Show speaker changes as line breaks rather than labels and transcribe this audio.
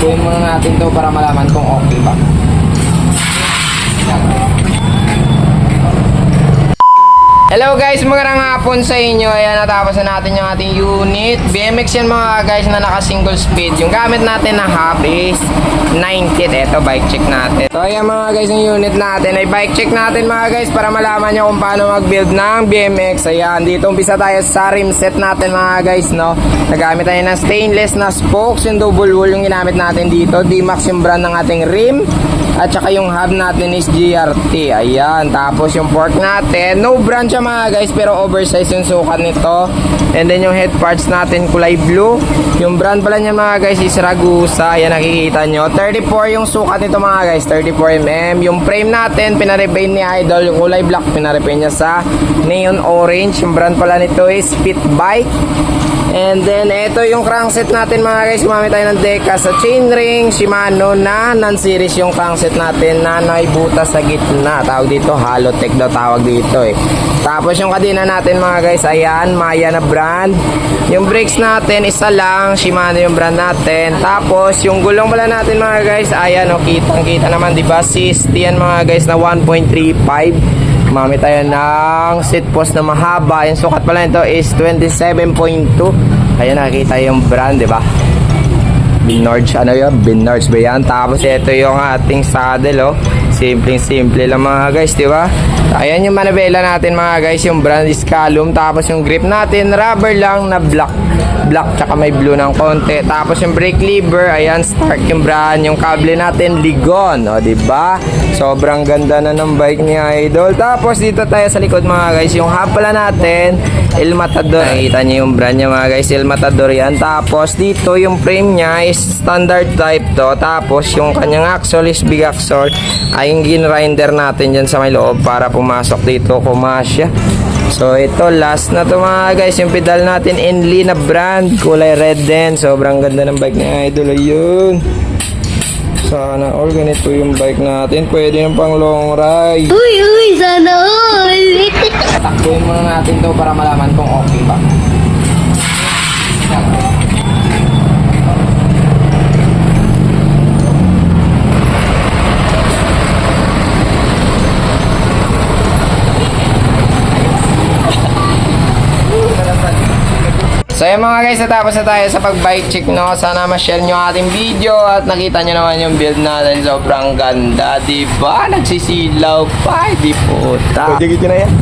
Takbuhin muna natin to para malaman kung okay ba. Hello guys, magandang hapon sa inyo. Ayan, natapos na natin yung ating unit. BMX yan mga guys na naka single speed. Yung gamit natin na hub is 90. Ito, bike check natin. So ayan mga guys, yung unit natin ay bike check natin mga guys para malaman nyo kung paano mag-build ng BMX. Ayan, dito umpisa tayo sa rim set natin mga guys, no? Nagamit tayo ng stainless na spokes, yung double wool yung ginamit natin dito. D-Max yung brand ng ating rim. At saka yung hub natin is GRT. Ayan. Tapos yung fork natin. No brand siya mga guys. Pero oversize yung sukat nito. And then yung head parts natin kulay blue. Yung brand pala niya mga guys is Ragusa. Ayan nakikita nyo. 34 yung sukat nito mga guys. 34mm. Yung frame natin pinarepaint ni Idol. Yung kulay black pinarepaint niya sa neon orange. Yung brand pala nito is Fit Bike. And then, ito yung crankset natin mga guys. Gumamit tayo ng Deca sa chainring. Shimano na non-series yung crankset natin na naibutas sa gitna. Tawag dito, Halotech daw tawag dito eh. Tapos yung kadena natin mga guys, ayan, Maya na brand. Yung brakes natin, isa lang, Shimano yung brand natin. Tapos, yung gulong pala natin mga guys, ayan, o, kitang kita naman, di ba? 60 yan mga guys na 1.35. Gumamit tayo ng seat post na mahaba. Yung sukat pala nito is 27.2. Ayan, nakikita yung brand, di ba? Binards, ano yun? Binards ba yan? Tapos ito yung ating saddle, oh. Simpleng simple lang mga guys, di ba? Ayan yung manabela natin mga guys, yung brand is Calum. Tapos yung grip natin, rubber lang na black. Black, tsaka may blue ng konti. Tapos yung brake lever, ayan, Stark yung brand. Yung kable natin, Ligon, o, di ba? Sobrang ganda na ng bike ni Idol. Tapos dito tayo sa likod mga guys, yung hub pala natin, El Matador. Nakikita niyo yung brand niya mga guys, El Matador yan. Tapos dito yung frame niya is standard type to. Tapos yung kanyang axle is big axle. Ay yung ginrinder natin dyan sa may loob para pumasok dito kumasya. So ito last na to mga guys, yung pedal natin Enly na brand, kulay red din. Sobrang ganda ng bike ni Idol. Ayun. Sana all ganito yung bike natin. Pwede yung pang long ride.
Uy, uy, sana all!
Takbuhin muna natin to para malaman kung okay ba. So yun mga guys, natapos na tayo sa pag-bike check no. Sana ma-share nyo ating video at nakita nyo naman yung build natin. Sobrang ganda, di ba? Nagsisilaw pa, di puta. Pwede kita na yan.